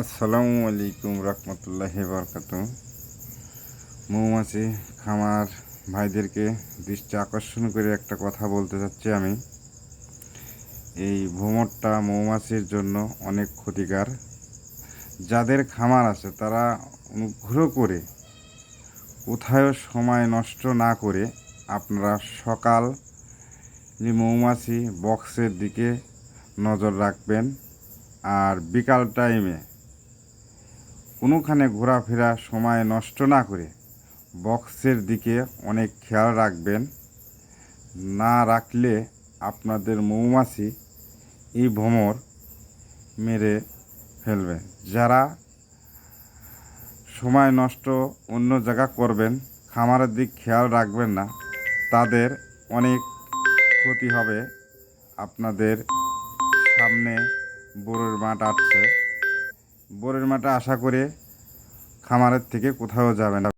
আসসালামু আলাইকুম রহমতুল্লাহ বরকাত মৌমাছি খামার ভাইদেরকে দৃষ্টি আকর্ষণ করে একটা কথা বলতে চাচ্ছি আমি। এই ভ্রমরটা মৌমাছির জন্য অনেক ক্ষতিকার। যাদের খামার আছে, তারা অনুগ্রহ করে কোথাও সময় নষ্ট না করে আপনারা সকাল মৌমাছি বক্সের দিকে নজর রাখবেন। আর বিকাল টাইমে কোনোখানে ঘোরাফেরা সময় নষ্ট না করে বক্সের দিকে অনেক খেয়াল রাখবেন। না রাখলে আপনাদের মৌমাছি এই ভ্রমর মেরে ফেলবে। যারা সময় নষ্ট অন্য জায়গা করবেন, খামারের দিক খেয়াল রাখবেন না, তাদের অনেক ক্ষতি হবে। আপনাদের সামনে বোরের মাঠ আসছে বোরের মাঠে আশা করে খামারের থেকে কোথাও যাবে না।